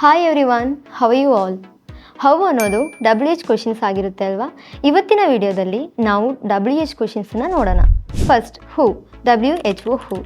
Hi everyone how you all how ಅನ್ನೋದು W H questions ಆಗಿರುತ್ತೆ ಅಲ್ವಾ? ಇವತ್ತಿನ ವಿಡಿಯೋದಲ್ಲಿ ನಾವು ಡಬ್ಲ್ಯೂ ಎಚ್ ಕ್ವಶನ್ಸನ್ನ ನೋಡೋಣ. First who W H O who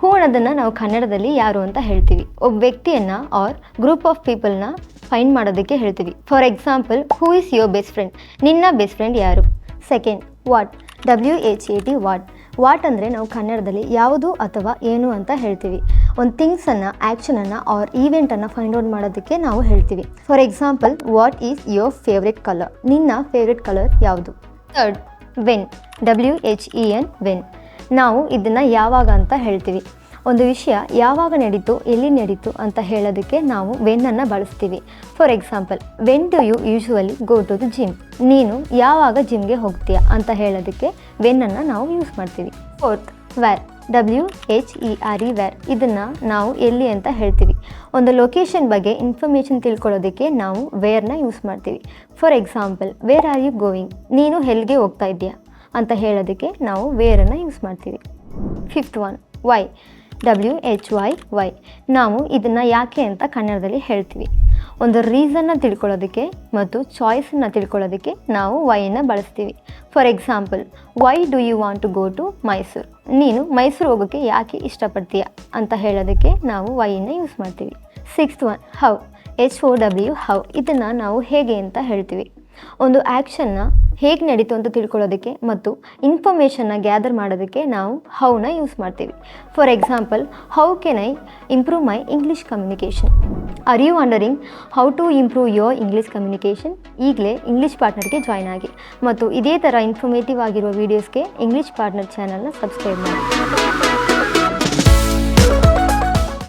who ಅನ್ನೋದನ್ನು ನಾವು ಕನ್ನಡದಲ್ಲಿ ಯಾರು ಅಂತ ಹೇಳ್ತೀವಿ. ಒಬ್ಬ ವ್ಯಕ್ತಿಯನ್ನು ಆರ್ ಗ್ರೂಪ್ ಆಫ್ ಪೀಪಲ್ನ ಫೈಂಡ್ ಮಾಡೋದಕ್ಕೆ ಹೇಳ್ತೀವಿ. For example who is your best friend ನಿನ್ನ ಬೆಸ್ಟ್ ಫ್ರೆಂಡ್ ಯಾರು? Second what W H A T what what ಅಂದರೆ ನಾವು ಕನ್ನಡದಲ್ಲಿ ಯಾವುದು ಅಥವಾ ಏನು ಅಂತ ಹೇಳ್ತೀವಿ. ಒಂದು ಥಿಂಗ್ಸನ್ನು ಆ್ಯಕ್ಷನನ್ನು ಆರ್ ಈವೆಂಟನ್ನು ಫೈಂಡ್ ಔಟ್ ಮಾಡೋದಕ್ಕೆ ನಾವು ಹೇಳ್ತೀವಿ. For example what is your favourite colour ನಿನ್ನ ಫೇವ್ರೆಟ್ ಕಲರ್ ಯಾವುದು? Third when W H E N when ನಾವು ಇದನ್ನು ಯಾವಾಗ ಅಂತ ಹೇಳ್ತೀವಿ. ಒಂದು ವಿಷಯ, ಯಾವಾಗ ನಡೀತು, ಎಲ್ಲಿ ನಡೀತು ಅಂತ ಹೇಳೋದಕ್ಕೆ ನಾವು ವೆನ್ನನ್ನು ಬಳಸ್ತೀವಿ. For example when do you usually go to the gym ನೀನು ಯಾವಾಗ ಜಿಮ್ಗೆ ಹೋಗ್ತೀಯಾ ಅಂತ ಹೇಳೋದಕ್ಕೆ ವೆನ್ನನ್ನು ನಾವು ಯೂಸ್ ಮಾಡ್ತೀವಿ. Fourth where W H E R E where ಇದನ್ನು ನಾವು ಎಲ್ಲಿ ಅಂತ ಹೇಳ್ತೀವಿ. ಒಂದು ಲೊಕೇಶನ್ ಬಗ್ಗೆ ಇನ್ಫಾರ್ಮೇಷನ್ ತಿಳ್ಕೊಳ್ಳೋದಕ್ಕೆ ನಾವು ವೇರ್ನ ಯೂಸ್ ಮಾಡ್ತೀವಿ. For example where are you going ನೀನು ಎಲ್ಲಿಗೆ ಹೋಗ್ತಾ ಇದೆಯಾ ಅಂತ ಹೇಳೋದಕ್ಕೆ ನಾವು ವೇರನ್ನು ಯೂಸ್ ಮಾಡ್ತೀವಿ. Fifth one why W H Y why ನಾವು ಇದನ್ನು ಯಾಕೆ ಅಂತ ಕನ್ನಡದಲ್ಲಿ ಹೇಳ್ತೀವಿ. ಒಂದು ರೀಸನ್ನ ತಿಳ್ಕೊಳ್ಳೋದಕ್ಕೆ ಮತ್ತು ಚಾಯ್ಸನ್ನು ತಿಳ್ಕೊಳ್ಳೋದಕ್ಕೆ ನಾವು ವೈನ ಬಳಸ್ತೀವಿ. For example why do you want to go to Mysuru ನೀನು ಮೈಸೂರು ಹೋಗೋಕ್ಕೆ ಯಾಕೆ ಇಷ್ಟಪಡ್ತೀಯ ಅಂತ ಹೇಳೋದಕ್ಕೆ ನಾವು ವೈನ ಯೂಸ್ ಮಾಡ್ತೀವಿ. Sixth one how H O W how ಇದನ್ನು ನಾವು ಹೇಗೆ ಅಂತ ಹೇಳ್ತೀವಿ. ಒಂದು ಆ್ಯಕ್ಷನ್ನ ಹೇಗೆ ನಡೀತು ಅಂತ ತಿಳ್ಕೊಳ್ಳೋದಕ್ಕೆ ಮತ್ತು ಇನ್ಫಾರ್ಮೇಷನ್ನ ಗ್ಯಾದರ್ ಮಾಡೋದಕ್ಕೆ ನಾವು ಹೌನ ಯೂಸ್ ಮಾಡ್ತೀವಿ. For example how can I improve my English communication are you wondering how to improve your English communication ಈಗಲೇ ಇಂಗ್ಲೀಷ್ ಪಾರ್ಟ್ನರ್ಗೆ ಜಾಯ್ನ್ ಆಗಿ. ಮತ್ತು ಇದೇ ಥರ ಇನ್ಫಾರ್ಮೇಟಿವ್ ಆಗಿರುವ ವೀಡಿಯೋಸ್ಗೆ ಇಂಗ್ಲೀಷ್ ಪಾರ್ಟ್ನರ್ ಚಾನಲ್ನ ಸಬ್ಸ್ಕ್ರೈಬ್ ಮಾಡಿ.